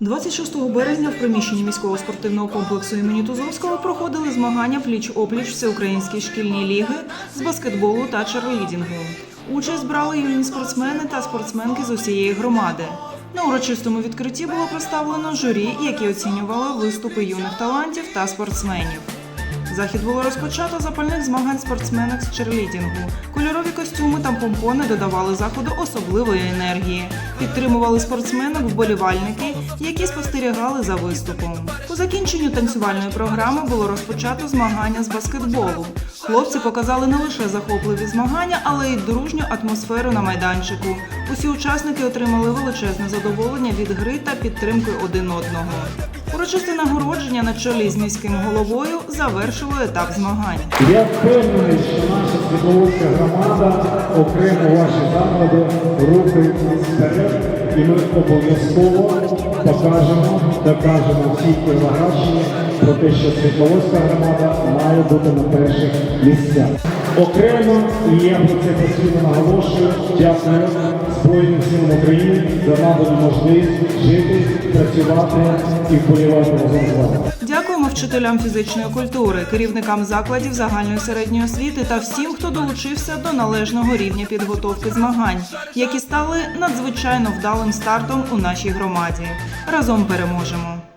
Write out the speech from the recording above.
26 березня в приміщенні міського спортивного комплексу імені Тузовського проходили змагання пліч-опліч всеукраїнської шкільні ліги з баскетболу та черлідінгу. Участь брали юні спортсмени та спортсменки з усієї громади. На урочистому відкритті було представлено журі, які оцінювали виступи юних талантів та спортсменів. Захід було розпочато запальних змагань спортсменок з черлідінгу. Кольорові костюми та помпони додавали заходу особливої енергії. Підтримували спортсменок вболівальники, які спостерігали за виступом. По закінченню танцювальної програми було розпочато змагання з баскетболу. Хлопці показали не лише захопливі змагання, але й дружню атмосферу на майданчику. Усі учасники отримали величезне задоволення від гри та підтримки один одного. Урочисте нагородження на чолі з міським головою завершило етап змагань. Я впевнений, що наша світловодська громада окремо ваші заклади рухається вперед, і ми обов'язково покажемо, докажемо всій Кіровоградщині про те, що світловодська громада має бути на перших місцях. Окремо, і я про це постійно наголошую, дякую Збройним силам України за надану можливість жити, працювати і вболівати разом з вами. Дякуємо вчителям фізичної культури, керівникам закладів загальної середньої освіти та всім, хто долучився до належного рівня підготовки змагань, які стали надзвичайно вдалим стартом у нашій громаді. Разом переможемо.